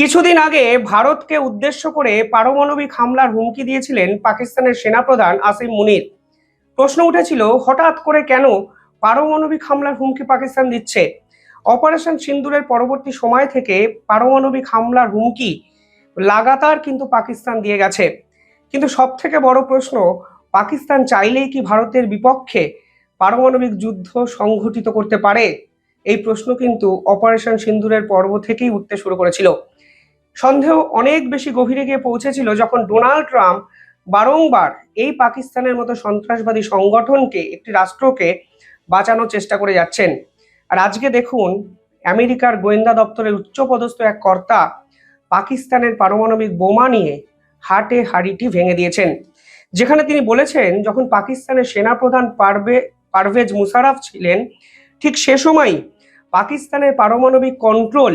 কিছুদিন আগে ভারতকে উদ্দেশ্য করে পারমাণবিক হামলার হুমকি দিয়েছিলেন পাকিস্তানের সেনাপ্রধান আসিম মুনির। প্রশ্ন উঠেছিল, হঠাৎ করে কেন পারমাণবিক হামলার হুমকি পাকিস্তান দিচ্ছে? অপারেশন সিন্দুরের পরবর্তী সময় থেকে পারমাণবিক হামলার হুমকি লাগাতার কিন্তু পাকিস্তান দিয়ে গেছে। কিন্তু সব থেকে বড় প্রশ্ন, পাকিস্তান চাইলেই কি ভারতের বিপক্ষে পারমাণবিক যুদ্ধ সংঘটিত করতে পারে? এই প্রশ্ন কিন্তু অপারেশন সিন্দুরের পর্ব থেকেই উঠতে শুরু করেছিল। সন্দেহ অনেক বেশি গভীরে গিয়ে পৌঁছেছিল যখন ডোনাল্ড ট্রাম্প বারংবার এই পাকিস্তানের মতো সন্ত্রাসবাদী সংগঠনকে, একটি রাষ্ট্রকে বাঁচানোর চেষ্টা করে যাচ্ছেন। আর আজকে দেখুন, আমেরিকার গোয়েন্দা দপ্তরের উচ্চপদস্থ এক কর্তা পাকিস্তানের পারমাণবিক বোমা নিয়ে হাটে হাড়িটি ভেঙে দিয়েছেন। যেখানে তিনি বলেছেন, যখন পাকিস্তানের সেনাপ্রধান পারভে পারভেজ মুশারফ ছিলেন, ঠিক সে সময়ই পাকিস্তানের পারমাণবিক কন্ট্রোল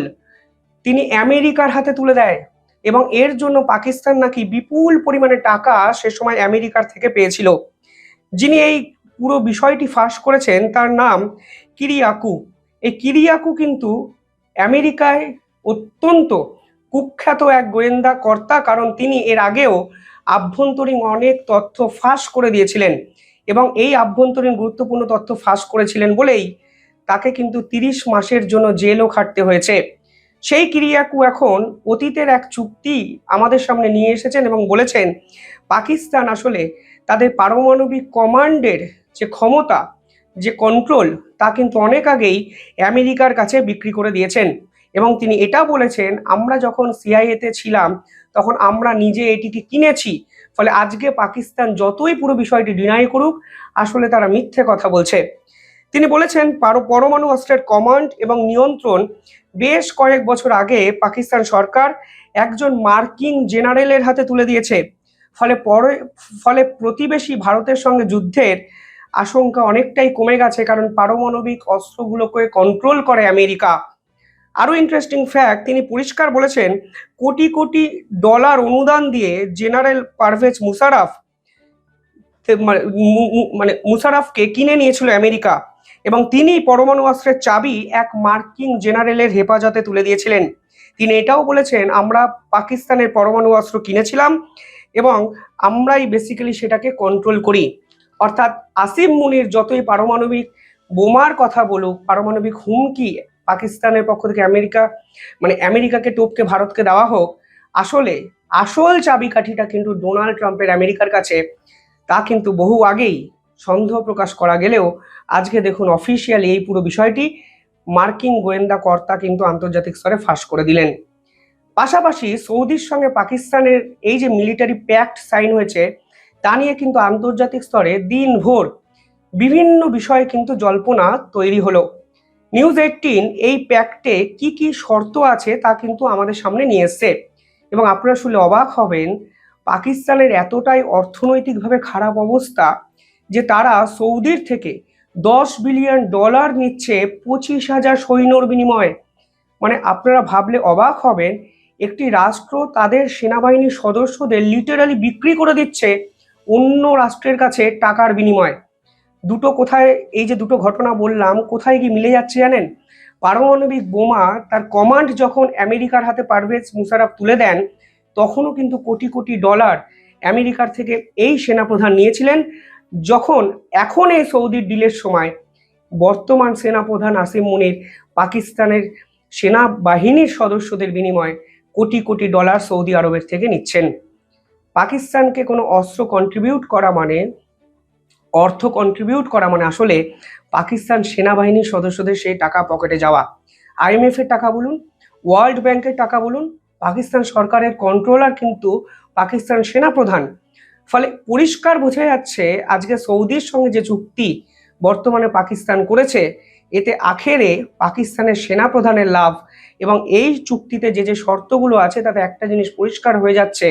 তিনি আমেরিকার হাতে তুলে দেয় এবং এর জন্য পাকিস্তান নাকি বিপুল পরিমাণে টাকা সে সময় আমেরিকার থেকে পেয়েছিল। যিনি এই পুরো বিষয়টি ফাঁস করেছেন তার নাম কিরিয়াকু। এই কিরিয়াকু কিন্তু আমেরিকায় অত্যন্ত কুখ্যাত এক গোয়েন্দা কর্তা, কারণ তিনি এর আগেও আভ্যন্তরীণ অনেক তথ্য ফাঁস করে দিয়েছিলেন এবং এই আভ্যন্তরীণ গুরুত্বপূর্ণ তথ্য ফাঁস করেছিলেন বলেই তাকে কিন্তু তিরিশ মাসের জন্য জেলও খাটতে হয়েছে। সেই কিরিয়াকু এখন অতীতের এক চুক্তি আমাদের সামনে নিয়ে এসেছেন এবং বলেছেন, পাকিস্তান আসলে তাদের পারমাণবিক কমান্ডের যে ক্ষমতা, যে কন্ট্রোল তা কিন্তু অনেক আগেই আমেরিকার কাছে বিক্রি করে দিয়েছেন। এবং তিনি এটা বলেছেন, আমরা যখন সিআইএতে ছিলাম, তখন আমরা নিজে এটিকে কিনেছি। ফলে আজকে পাকিস্তান যতই পুরো বিষয়টি ডিনাই করুক, আসলে তারা মিথ্যে কথা বলছে। তিনি বলেছেন, পার- পরমাণু অস্ত্রের কমান্ড এবং নিয়ন্ত্রণ বেশ কয়েক বছর আগে পাকিস্তান সরকার একজন মার্কিং জেনারেলের হাতে তুলে দিয়েছে। ফলে পরে, ফলে প্রতিবেশী ভারতের সঙ্গে যুদ্ধের আশঙ্কা অনেকটাই কমে গেছে, কারণ পারমাণবিক অস্ত্রগুলোকে কন্ট্রোল করে আমেরিকা। আরও ইন্টারেস্টিং ফ্যাক্ট তিনি পরিষ্কার বলেছেন, কোটি কোটি ডলার অনুদান দিয়ে জেনারেল পারভেজ মুশারফ মানে মানে মুশারফকে কিনে নিয়েছিল আমেরিকা। এবং তিনি পরমাণু অস্ত্রের চাবি এক মার্কিন জেনারেলের হেফাজতে তুলে দিয়েছিলেন। তিনি এটাও বলেছেন, আমরা পাকিস্তানের পরমাণু অস্ত্র কিনেছিলাম এবং আমরাই বেসিক্যালি সেটাকে কন্ট্রোল করি। অর্থাৎ আসিম মুনির যতই পারমাণবিক বোমার কথা বলুক, পারমাণবিক হুমকি পাকিস্তানের পক্ষ থেকে আমেরিকা মানে আমেরিকাকে টোপকে ভারতকে দেওয়া হোক, আসলে আসল চাবিকাঠিটা কিন্তু ডোনাল্ড ট্রাম্পের আমেরিকার কাছে। তা কিন্তু বহু আগেই সন্দেহ প্রকাশ করা গেলেও আজকে দেখুন অফিসিয়ালি এই পুরো বিষয়টি মার্কিন গোয়েন্দা কর্তা কিন্তু আন্তর্জাতিক স্তরে ফাঁস করে দিলেন। পাশাপাশি সৌদির সঙ্গে পাকিস্তানের এই যে মিলিটারি প্যাক্ট সাইন হয়েছে, তা নিয়ে কিন্তু আন্তর্জাতিক স্তরে দিনভর বিভিন্ন বিষয়ে কিন্তু জল্পনা তৈরি হলো। নিউজ এইটিন এই প্যাক্টে কি কি শর্ত আছে তা কিন্তু আমাদের সামনে নিয়ে এসছে এবং আপনারা শুনলে অবাক হবেন, পাকিস্তানের এতটাই অর্থনৈতিকভাবে খারাপ অবস্থা যে তারা সৌদির থেকে দশ বিলিয়ন ডলার নিচ্ছে পঁচিশ হাজার সৈন্যর বিনিময়ে। মানে আপনারা ভাবলে অবাক হবেন, একটি রাষ্ট্র তাদের সেনাবাহিনীর সদস্যদের লিটারালি বিক্রি করে দিচ্ছে অন্য রাষ্ট্রের কাছে টাকার বিনিময়ে। দুটো কোথায়, এই যে দুটো ঘটনা বললাম, কোথায় গিয়ে মিলে যাচ্ছে জানেন? পারমাণবিক বোমা তার কমান্ড যখন আমেরিকার হাতে পারভেজ মুশারফ তুলে দেন, তখনও কিন্তু কোটি কোটি ডলার আমেরিকার থেকে এই সেনাপ্রধান নিয়েছিলেন। যখন এখন এই সৌদির ডিলের সময় বর্তমান সেনাপ্রধান আসিম মুনির পাকিস্তানের সেনাবাহিনীর সদস্যদের বিনিময়ে কোটি কোটি ডলার সৌদি আরবের থেকে নিচ্ছেন। পাকিস্তানকে কোনো অস্ত্র কন্ট্রিবিউট করা মানে অর্থ কন্ট্রিবিউট করা মানে আসলে পাকিস্তান সেনাবাহিনীর সদস্যদের সেই টাকা পকেটে যাওয়া। আইএমএফ এর টাকা বলুন, ওয়ার্ল্ড ব্যাংকের টাকা বলুন, পাকিস্তান সরকারের কন্ট্রোলার কিন্তু পাকিস্তান সেনাপ্রধান। ফলে পরিষ্কার বোঝা যাচ্ছে আজকে সৌদির সঙ্গে যে চুক্তি বর্তমানে পাকিস্তান করেছে, এতে আখেরে পাকিস্তানের সেনাপ্রধানের লাভ এবং এই চুক্তিতে যে যে শর্তগুলো আছে, তাতে একটা জিনিস পরিষ্কার হয়ে যাচ্ছে,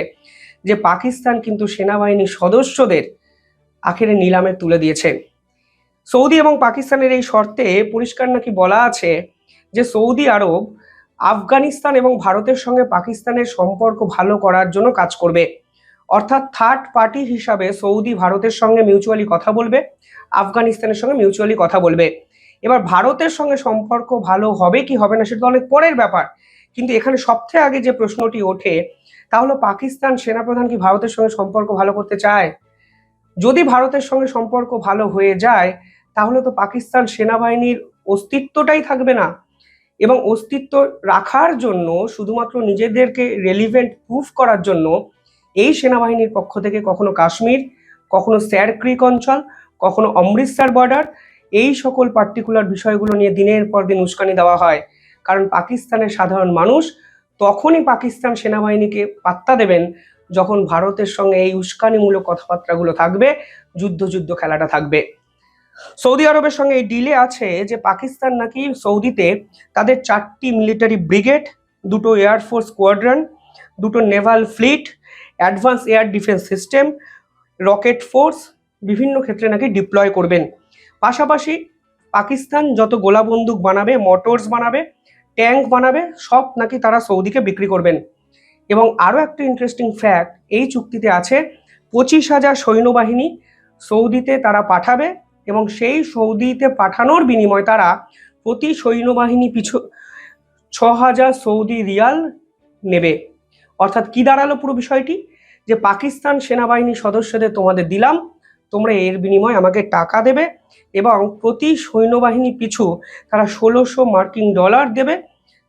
যে পাকিস্তান কিন্তু সেনাবাহিনীর সদস্যদের আখেরে নিলামে তুলে দিয়েছে। সৌদি এবং পাকিস্তানের এই শর্তে পরিষ্কার নাকি বলা আছে যে সৌদি আরব আফগানিস্তান এবং ভারতের সঙ্গে পাকিস্তানের সম্পর্ক ভালো করার জন্য কাজ করবে। অর্থাৎ থার্ড পার্টি হিসাবে সৌদি ভারতের সঙ্গে মিউচুয়ালি কথা বলবে, আফগানিস্তানের সঙ্গে মিউচুয়ালি কথা বলবে। এবার ভারতের সঙ্গে সম্পর্ক ভালো হবে কি হবে না, সেটা তো অনেক পরের ব্যাপার। কিন্তু এখানে সবথেকে আগে যে প্রশ্নটি ওঠে, তা হলো পাকিস্তান সেনাপ্রধান কি ভারতের সঙ্গে সম্পর্ক ভালো করতে চায়? যদি ভারতের সঙ্গে সম্পর্ক ভালো হয়ে যায়, তাহলে তো পাকিস্তান সেনাবাহিনীর অস্তিত্বটাই থাকবে না। এবং অস্তিত্ব রাখার জন্য, শুধুমাত্র নিজেদেরকে রেলিভেন্ট প্রুফ করার জন্য এই সেনাবাহিনীর পক্ষ থেকে কখনো কাশ্মীর, কখনো স্যার ক্রিক অঞ্চল, কখনো অমৃতসর বর্ডার এই সকল পার্টিকুলার বিষয়গুলো নিয়ে দিনের পর দিন উস্কানি দেওয়া হয়। কারণ পাকিস্তানের সাধারণ মানুষ তখনই পাকিস্তান সেনাবাহিনীকে পাত্তা দেবেন যখন ভারতের সঙ্গে এই উস্কানিমূলক কথাবার্তাগুলো থাকবে, যুদ্ধ যুদ্ধ খেলাটা থাকবে। সৌদি আরবের সঙ্গে এই ডিলে আছে যে পাকিস্তান নাকি সৌদিতে তাদের চারটি মিলিটারি ব্রিগেড দুটো এয়ারফোর্স স্কোয়াড্রন দুটো naval fleet advance air defence system, rocket force বিভিন্ন ক্ষেত্রে নাকি ডিপ্লয় করবেন। পাশাপাশি পাকিস্তান যত গোলা বন্দুক বানাবে, মোটরস বানাবে, ট্যাঙ্ক বানাবে, সব নাকি তারা সৌদিকে বিক্রি করবেন। এবং আরও একটা ইন্টারেস্টিং ফ্যাক্ট এই চুক্তিতে আছে পঁচিশ হাজার সৈন্যবাহিনী সৌদিতে তারা পাঠাবে এবং সেই সৌদিতে পাঠানোর বিনিময়ে তারা প্রতি সৈন্যবাহিনী পিছু ছ হাজার সৌদি রিয়াল নেবে। অর্থাৎ কি দাঁড়াল পুরো বিষয়টি? যে পাকিস্তান সেনাবাহিনীর সদস্যদের তোমাদের দিলাম, তোমরা এর বিনিময়ে আমাকে টাকা দেবে এবং প্রতি সৈন্যবাহিনী পিছু তারা ষোলোশো মার্কিন ডলার দেবে,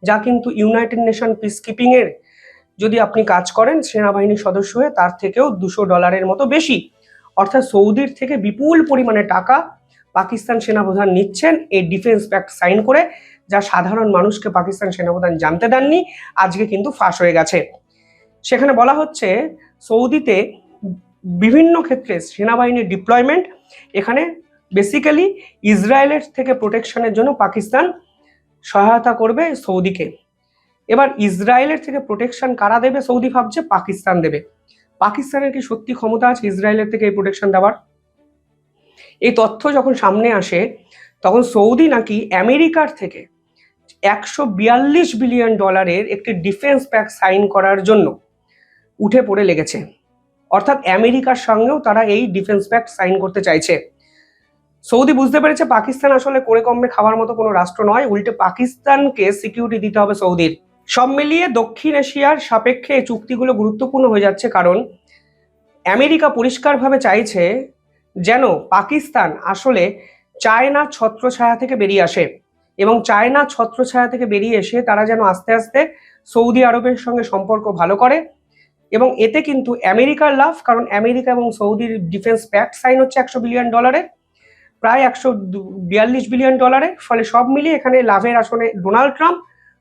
যা কিন্তু ইউনাইটেড নেশন পিস কিপিংয়ের যদি আপনি কাজ করেন সেনাবাহিনীর সদস্য হয়ে, তার থেকেও দুশো ডলারের মতো বেশি। অর্থাৎ সৌদির থেকে বিপুল পরিমাণে টাকা পাকিস্তান সেনাপ্রধান নিচ্ছেন এই ডিফেন্স প্যাক্ট সাইন করে, যা সাধারণ মানুষকে পাকিস্তান সেনাপ্রধান জানতে দেননি, আজকে কিন্তু ফাঁস হয়ে গেছে। সেখানে বলা হচ্ছে সৌদিতে বিভিন্ন ক্ষেত্রে সেনাবাহিনীর ডিপ্লয়মেন্ট এখানে বেসিক্যালি ইসরায়েলের থেকে প্রোটেকশনের জন্য পাকিস্তান সহায়তা করবে সৌদিকে। এবার ইসরায়েলের থেকে প্রোটেকশন কারা দেবে? সৌদি ভাবছে পাকিস্তান দেবে। পাকিস্তানের কি সত্যি ক্ষমতা আছে ইসরায়েলের থেকে এই প্রোটেকশন দেওয়ার? এই তথ্য যখন সামনে আসে, তখন সৌদি নাকি আমেরিকার থেকে একশো বিয়াল্লিশ বিলিয়ন ডলারের একটি ডিফেন্স প্যাক সাইন করার জন্য উঠে পড়ে লেগেছে। অর্থাৎ আমেরিকার সঙ্গেও তারা এই ডিফেন্স প্যাক্ট সাইন করতে চাইছে। সৌদি বুঝতে পেরেছে পাকিস্তান আসলে করে কমে খাওয়ার মতো কোনো রাষ্ট্র নয়, উল্টে পাকিস্তানকে সিকিউরিটি দিতে হবে সৌদির। সব মিলিয়ে দক্ষিণ এশিয়ার সাপেক্ষে এই চুক্তিগুলো গুরুত্বপূর্ণ হয়ে যাচ্ছে কারণ আমেরিকা পরিষ্কারভাবে চাইছে যেন পাকিস্তান আসলে চায়না ছত্রছায়া থেকে বেরিয়ে আসে এবং চায়না ছত্রছায়া থেকে বেরিয়ে এসে তারা যেন আস্তে আস্তে সৌদি আরবের সঙ্গে সম্পর্ক ভালো করে এবং এতে কিন্তু আমেরিকার লাভ, কারণ আমেরিকা এবং সৌদির ডিফেন্স প্যাক্ট সাইন হচ্ছে একশো বিলিয়ন ডলারের প্রায় একশো বিয়াল্লিশ বিলিয়ন ডলারের ফলে সব মিলিয়ে এখানে লাভের আসনে ডোনাল্ড ট্রাম্প।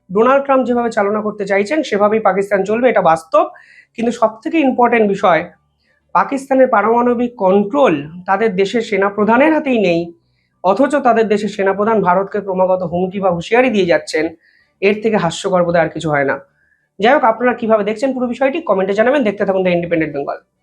ডোনাল্ড ট্রাম্প যেভাবে চালনা করতে চাইছেন, সেভাবেই পাকিস্তান চলবে, এটা বাস্তব। কিন্তু সব থেকে ইম্পর্টেন্ট বিষয়, পাকিস্তানের পারমাণবিক কন্ট্রোল তাদের দেশের সেনাপ্রধানের হাতেই নেই, অথচ তাদের দেশের সেনাপ্রধান ভারতকে ক্রমাগত হুমকি বা হুঁশিয়ারি দিয়ে যাচ্ছেন। এর থেকে হাস্যকর বোধহয় আর কিছু হয় না। যাই হোক আপনারা কীভাবে দেখছেন পুরো বিষয়টি কমেন্টে জানাবেন। দেখতে থাকুন দ্য ইন্ডিপেন্ডেন্ট বেঙ্গল